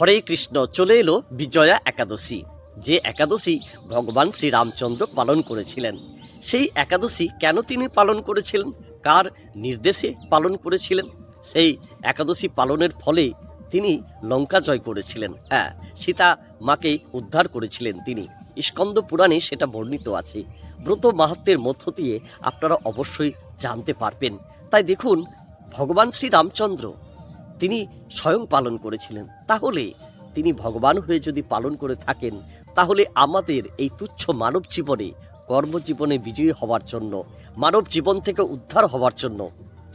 হরে কৃষ্ণ, চলে এলো বিজয়া একাদশী, যে একাদশী ভগবান শ্রীরামচন্দ্র পালন করেছিলেন। সেই একাদশী কেন তিনি পালন করেছিলেন? কার নির্দেশে পালন করেছিলেন? সেই একাদশী পালনের ফলে তিনি লঙ্কা জয় করেছিলেন। হ্যাঁ সীতা মাকে উদ্ধার করেছিলেন তিনি। স্কন্দ পুরাণে সেটা বর্ণিত আছে। ব্রত মাহাত্মের মধ্য দিয়ে আপনারা অবশ্যই জানতে পারবেন। তাই দেখুন, ভগবান শ্রীরামচন্দ্র তিনি স্বয়ং পালন করেছিলেন। তাহলে তিনি ভগবান হয়ে যদি পালন করে থাকেন, তাহলে আমাদের এই তুচ্ছ মানব জীবনে কর্মজীবনে বিজয়ী হওয়ার জন্য, মানব জীবন থেকে উদ্ধার হওয়ার জন্য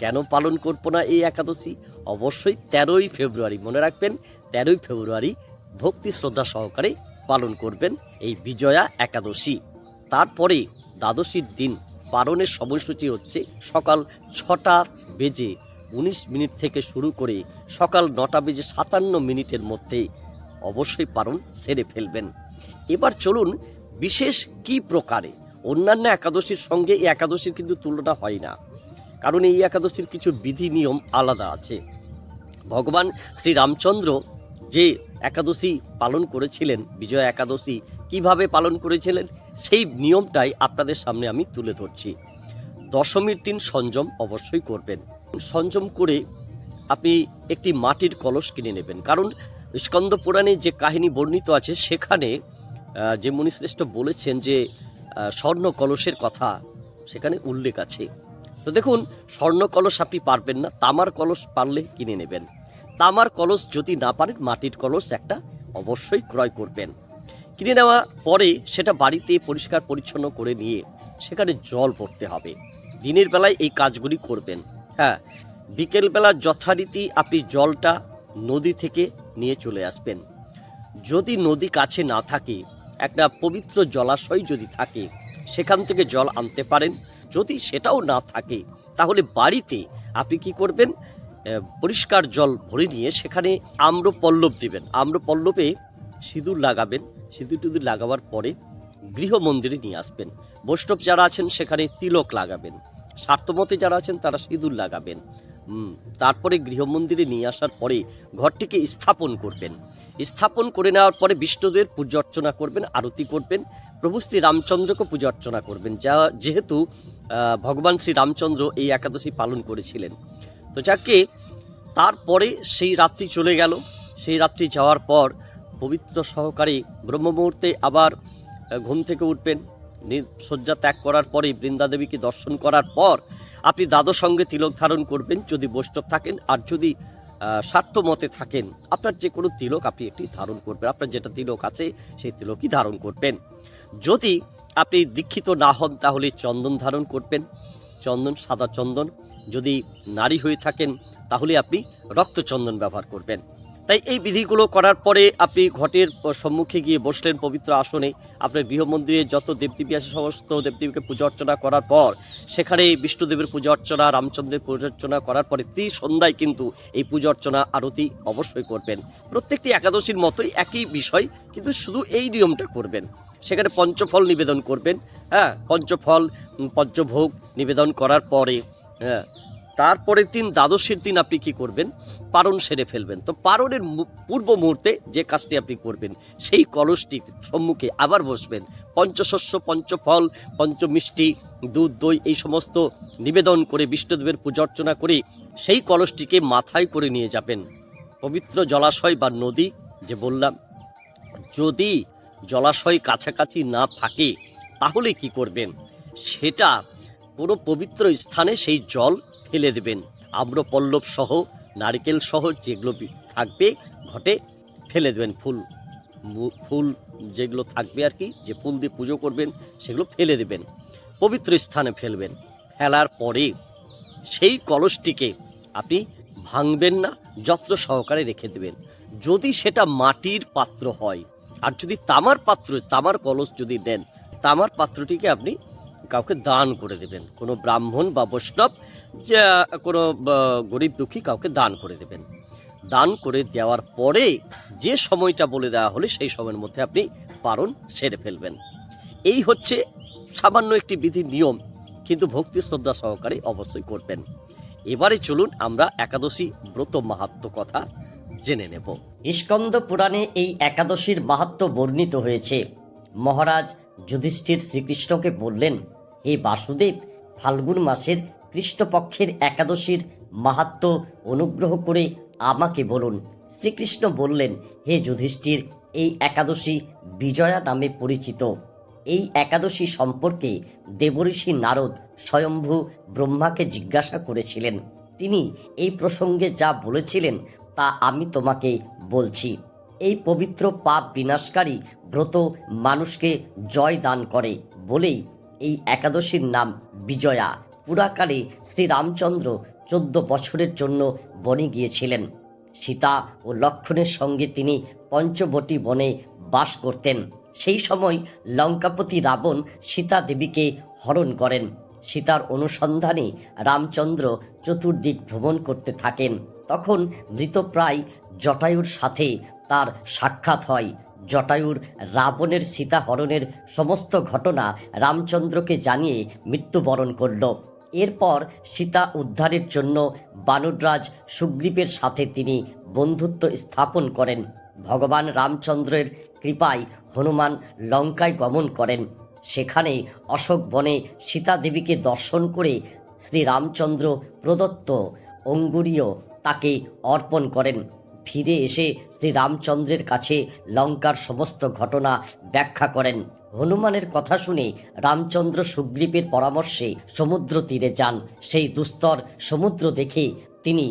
কেন পালন করব না এই একাদশী? অবশ্যই তেরোই ফেব্রুয়ারি, মনে রাখবেন, তেরোই ফেব্রুয়ারি ভক্তি শ্রদ্ধা সহকারে পালন করবেন এই বিজয়া একাদশী। তারপরে দ্বাদশীর দিন পালনের সময়সূচি হচ্ছে সকাল ছটা বেজে উনিশ মিনিট থেকে শুরু করে সকাল নটা বেজে সাতান্ন মিনিটের মধ্যে অবশ্যই পালন সেরে ফেলবেন। এবার চলুন বিশেষ কি প্রকারে? অন্যান্য একাদশীর সঙ্গে এই একাদশীর কিন্তু তুলনা হয় না। কারণ এই একাদশীর কিছু বিধি নিয়ম আলাদা আছে। ভগবান শ্রীরামচন্দ্র যে একাদশী পালন করেছিলেন, বিজয় একাদশী কীভাবে পালন করেছিলেন, সেই নিয়মটাই আপনাদের সামনে আমি তুলে ধরছি। দশমীর দিন সংযম অবশ্যই করবেন। সংযম করে আপনি একটি মাটির কলস কিনে নেবেন। কারণ স্কন্দ পুরাণে যে কাহিনী বর্ণিত আছে, সেখানে যে মুনিশ্রেষ্ঠ বলেছেন যে স্বর্ণ কলসের কথা সেখানে উল্লেখ আছে। তো দেখুন, স্বর্ণ কলস আপনি পারবেন না, তামার কলস পারলে কিনে নেবেন। তামার কলস যদি না পারেন, মাটির কলস একটা অবশ্যই ক্রয় করবেন। কিনে নেওয়ার পরে সেটা বাড়িতে পরিষ্কার পরিচ্ছন্ন করে নিয়ে সেখানে জল ভরতে হবে। দিনের বেলায় এই কাজগুলি করবেন। হ্যাঁ বিকেলবেলা যথারীতি আপনি জলটা নদী থেকে নিয়ে চলে আসবেন। যদি নদী কাছে না থাকে, একটা পবিত্র জলাশয় যদি থাকে, সেখান থেকে জল আনতে পারেন। যদি সেটাও না থাকে, তাহলে বাড়িতে আপনি কি করবেন? পরিষ্কার জল ভরে নিয়ে সেখানে আম্রপল্লব দিবেন। আম্রপল্লবে সিঁদুর লাগাবেন। সিঁদুর টুদুর লাগাবার পরে গৃহমন্দিরে নিয়ে আসবেন। বৈষ্ণব যারা আছেন, সেখানে তিলক লাগাবেন। স্বার্থমতে যারা আছেন, তারা সিঁদুর লাগাবেন। তারপরে গৃহমন্দিরে নিয়ে আসার পরে ঘরটিকে স্থাপন করবেন। স্থাপন করে নেওয়ার পরে বিষ্ণুদেবের পূজা অর্চনা করবেন, আরতি করবেন, প্রভু শ্রী রামচন্দ্রকে পূজা অর্চনা করবেন। যা যেহেতু ভগবান শ্রী রামচন্দ্র এই একাদশী পালন করেছিলেন। তো যাকে, তারপরে সেই রাত্রি চলে গেল। সেই রাত্রি যাওয়ার পর পবিত্র সহকারে ব্রহ্ম মুহূর্তে আবার ঘুম থেকে উঠবেন। শয্যা ত্যাগ করার পরে বৃন্দাদেবীকে দর্শন করার পর আপনি দ্বাদশ সঙ্গে তিলক ধারণ করবেন যদি বৈষ্ণব থাকেন আর যদি আহ, স্বার্থ মতে থাকেন আপনার যে কোনো তিলক আপনি একটি ধারণ করবেন আপনার যেটা তিলক আছে সেই তিলকই ধারণ করবেন। যদি আপনি দীক্ষিত না হন তাহলে চন্দন ধারণ করবেন চন্দন সাদা চন্দন। যদি নারী হয়ে থাকেন তাহলে আপনি রক্তচন্দন ব্যবহার করবেন। তাই এই বিধিগুলো করার পরে আপনি ঘটের সম্মুখে গিয়ে বসলেন পবিত্র আসনে। আপনার গৃহমন্দিরে যত দেবদেবী আছে, সমস্ত দেবদেবীকে পূজা অর্চনা করার পর, সেখানে বিষ্ণুদেবের পূজা অর্চনা, রামচন্দ্রের পূজা অর্চনা করার পরে সন্ধ্যায় কিন্তু এই পূজা অর্চনা, আরতি অবশ্যই করবেন। প্রত্যেকটি একাদশীর মতোই একই বিষয়, কিন্তু শুধু এই নিয়মটা করবেন। সেখানে পঞ্চফল নিবেদন করবেন হ্যাঁ? পঞ্চফল পঞ্চভোগ নিবেদন করার পরে হ্যাঁ? তারপরে দিন দ্বাদশীর দিন আপনি কি করবেন? পারণ সেরে ফেলবেন। তো পারণের পূর্ব মুহূর্তে যে কাজটি আপনি করবেন, সেই কলসটির সম্মুখে আবার বসবেন। পঞ্চশস্য, পঞ্চফল, পঞ্চমিষ্টি, দুধ, দই এই সমস্ত নিবেদন করে বিষ্ণুদেবের পূজা অর্চনা করে সেই কলসটিকে মাথায় করে নিয়ে যাবেন। পবিত্র জলাশয় বা নদী, যে বললাম, যদি জলাশয় কাছাকাছি না থাকে, তাহলে কি করবেন? সেটা কোনো পবিত্র স্থানে সেই জল ফেলে দেবেন। আম্রপল্লব সহ, নারকেল সহ যেগুলো থাকবে, ঘটে ফেলে দেবেন ফুল। ফুল যেগুলো থাকবে আর কি, যে ফুল দিয়ে পুজো করবেন, সেগুলো ফেলে দেবেন। পবিত্র স্থানে ফেলবেন। ফেলার পরে সেই কলসটিকে আপনি ভাঙবেন না, যত্ন সহকারে রেখে দেবেন। যদি সেটা মাটির পাত্র হয়, আর যদি তামার পাত্র, তামার কলস যদি নেন তামার পাত্রটিকে আপনি কাউকে দান করে দেবেন। কোনো ব্রাহ্মণ বা বৈষ্ণব, যে কোনো গরিব দুঃখী কাউকে দান করে দেবেন। দান করে দেওয়ার পরে যে সময়টা বলে দেওয়া হলে সেই সময়ের মধ্যে আপনি পারণ সেরে ফেলবেন। এই হচ্ছে সামান্য একটি বিধির নিয়ম, কিন্তু ভক্তি শ্রদ্ধা সহকারে অবশ্যই করবেন। এবারে চলুন আমরা একাদশী ব্রত মাহাত্ম কথা জেনে নেব। ইস্কন্দ পুরাণে এই একাদশীর মাহাত্ম বর্ণিত হয়েছে। মহারাজ যুধিষ্ঠির শ্রীকৃষ্ণকে বললেন হে বাসুদেব ফাল্গুন মাসের কৃষ্ণপক্ষের একাদশীর মাহাত্ম অনুগ্রহ করে আমাকে বলুন। শ্রীকৃষ্ণ বললেন, হে যুধিষ্ঠির, এই একাদশী বিজয়া নামে পরিচিত। এই একাদশী সম্পর্কে দেবঋষি নারদ স্বয়ম্ভু ব্রহ্মাকে জিজ্ঞাসা করেছিলেন। তিনি এই প্রসঙ্গে যা বলেছিলেন তা আমি তোমাকে বলছি। এই পবিত্র পাপ বিনাশকারী ব্রত মানুষকে জয় দান করে বলেই এই একাদশীর নাম বিজয়া। পুরাকালে শ্রীরামচন্দ্র চোদ্দ বছরের জন্য বনে গিয়েছিলেন। সীতা ও লক্ষণের সঙ্গে তিনি পঞ্চবটী বনে বাস করতেন। সেই সময় লঙ্কাপতি রাবণ সীতা দেবীকে হরণ করেন। সীতার অনুসন্ধানে রামচন্দ্র চতুর্দিক ভ্রমণ করতে থাকেন। তখন মৃতপ্রায় জটায়ুর সাথে তার সাক্ষাৎ হয়। জটায়ুর রাবণের সীতা হরণের সমস্ত ঘটনা রামচন্দ্রকে জানিয়ে মৃত্যুবরণ করল। এরপর সীতা উদ্ধারের জন্য বানররাজ সুগ্রীবের সাথে তিনি বন্ধুত্ব স্থাপন করেন। ভগবান রামচন্দ্রের কৃপায় হনুমান লঙ্কায় গমন করেন। সেখানে অশোক বনে সীতা দেবীকে দর্শন করে শ্রীরামচন্দ্র প্রদত্ত অঙ্গুরীয় তাকে অর্পণ করেন। ফিরে এসে শ্রীরামচন্দ্রের কাছে লঙ্কার সমস্ত ঘটনা ব্যাখ্যা করেন। হনুমানের কথা শুনে রামচন্দ্র সুগ্রীবের পরামর্শে সমুদ্র তীরে যান। সেই দুস্তর সমুদ্র দেখে তিনি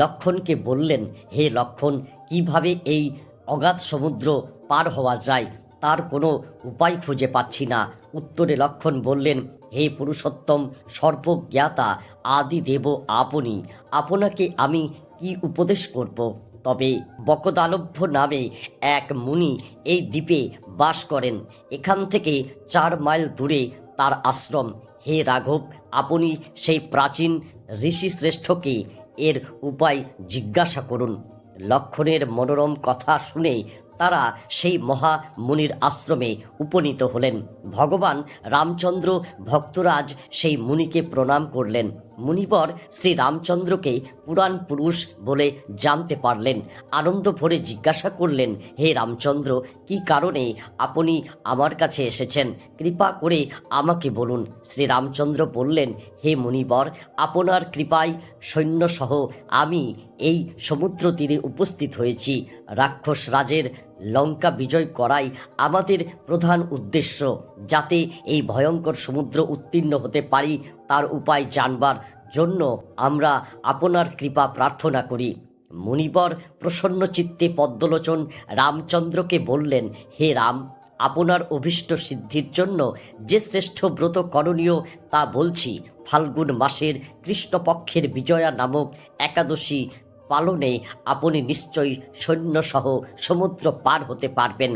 লক্ষণকে বললেন, হে লক্ষণ, কীভাবে এই অগাধ সমুদ্র পার হওয়া যায়? তার কোনো উপায় খুঁজে পাচ্ছি না। উত্তরে লক্ষণ বললেন, হে পুরুষোত্তম, সর্বজ্ঞাতা আদি দেব আপনি, আপনাকে আমি কি উপদেশ করব? তবে বকদালভ্য নামে এক মুনি এই দ্বীপে বাস করেন। এখান থেকে চার মাইল দূরে তার আশ্রম। হে রাঘব, আপনি সেই প্রাচীন ঋষি শ্রেষ্ঠকে এর উপায় জিজ্ঞাসা করুন। লক্ষণের মনোরম কথা শুনে তারা সেই মহা মুনির আশ্রমে উপনীত হলেন। ভগবান রামচন্দ্র ভক্তরাজ সেই মুনিকে প্রণাম করলেন। মুনিবর শ্রী রামচন্দ্রকে পুরাণ পুরুষ বলে জানতে পারলেন। আনন্দ ভরে জিজ্ঞাসা করলেন, হে রামচন্দ্র, কি কারণে আপনি আমার কাছে এসেছেন? কৃপা করে আমাকে বলুন। শ্রী রামচন্দ্র বললেন, হে মুনিবর, আপনার কৃপায় সৈন্যসহ আমি এই সমুদ্র তীরে উপস্থিত হয়েছি। রাক্ষস রাজের লঙ্কা বিজয় করাই আমাদের প্রধান উদ্দেশ্য। যাতে এই ভয়ঙ্কর সমুদ্র উত্তীর্ণ হতে পারি, তার উপায় জানবার জন্য আমরা আপনার কৃপা প্রার্থনা করি। মুনিবর প্রসন্ন চিত্তে পদ্মলোচন রামচন্দ্রকে বললেন, হে রাম, আপনার অভীষ্ট সিদ্ধির জন্য যে শ্রেষ্ঠ ব্রত করণীয় তা বলছি। ফাল্গুন মাসের কৃষ্ণপক্ষের বিজয়া নামক একাদশী পালনে আপনি নিশ্চয়ই সৈন্যসহ সমুদ্র পার হতে পারবেন।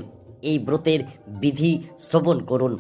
এই ব্রতের বিধি শ্রবণ করুন।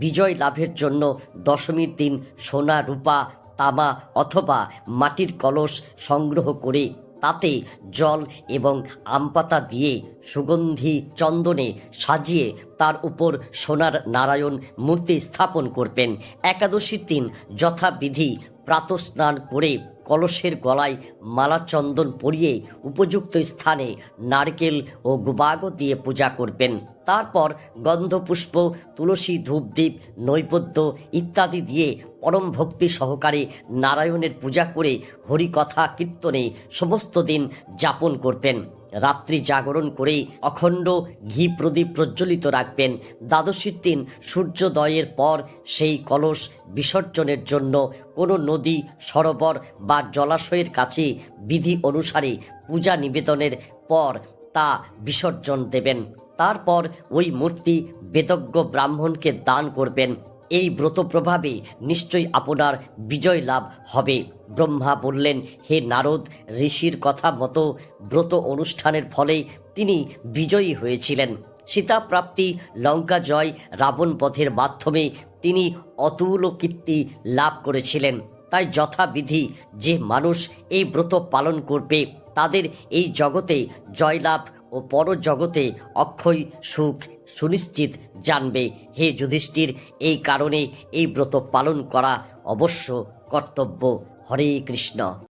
বিজয় লাভের জন্য দশমীর দিন সোনা, রূপা, তামা অথবা মাটির কলস সংগ্রহ করে তাতে জল এবং আমপাতা দিয়ে সুগন্ধি চন্দনে সাজিয়ে তার উপর সোনার নারায়ণ মূর্তি স্থাপন করবেন। একাদশীর দিন যথাবিধি প্রাতস্নান করে কলসের গলায় মালা চন্দন পরিয়ে উপযুক্ত স্থানে নারকেল ও গুবাগ দিয়ে পূজা করবেন। তারপর গন্ধপুষ্প, তুলসী ধূপদীপ, নৈবেদ্য ইত্যাদি দিয়ে পরম ভক্তি সহকারে নারায়ণের পূজা করে হরিকথা কীর্তনে সমস্ত দিন যাপন করবেন। রাত্রি জাগরণ করে অখণ্ড ঘি প্রদীপ প্রজ্বলিত রাখবেন। দ্বাদশীর দিন সূর্যোদয়ের পর সেই কলস বিসর্জনের জন্য কোনো নদী, সরোবর বা জলাশয়ের কাছে বিধি অনুসারে পূজা নিবেদনের পর তা বিসর্জন দেবেন। তারপর ওই মূর্তি বেদজ্ঞ ব্রাহ্মণকে দান করবেন। এই ব্রত প্রভাবে নিশ্চয়ই আপনার বিজয় লাভ হবে। ব্রহ্মা বললেন, হে নারদ, ঋষির কথা মতো ব্রত অনুষ্ঠানের ফলে তিনি বিজয়ী হয়েছিলেন। সীতা প্রাপ্তি, লঙ্কা জয়, রাবণ পথের মাধ্যমে তিনি অতুল কীর্তি লাভ করেছিলেন। তাই যথাবিধি যে মানুষ এই ব্রত পালন করবে, তাদের এই জগতে জয়লাভ ও পরজগতে অক্ষয়, সুখ, সুনিশ্চিত জানবে। হে যুধিষ্ঠির, এই কারণে এই ব্রত পালন করা অবশ্য কর্তব্য। হরে কৃষ্ণ।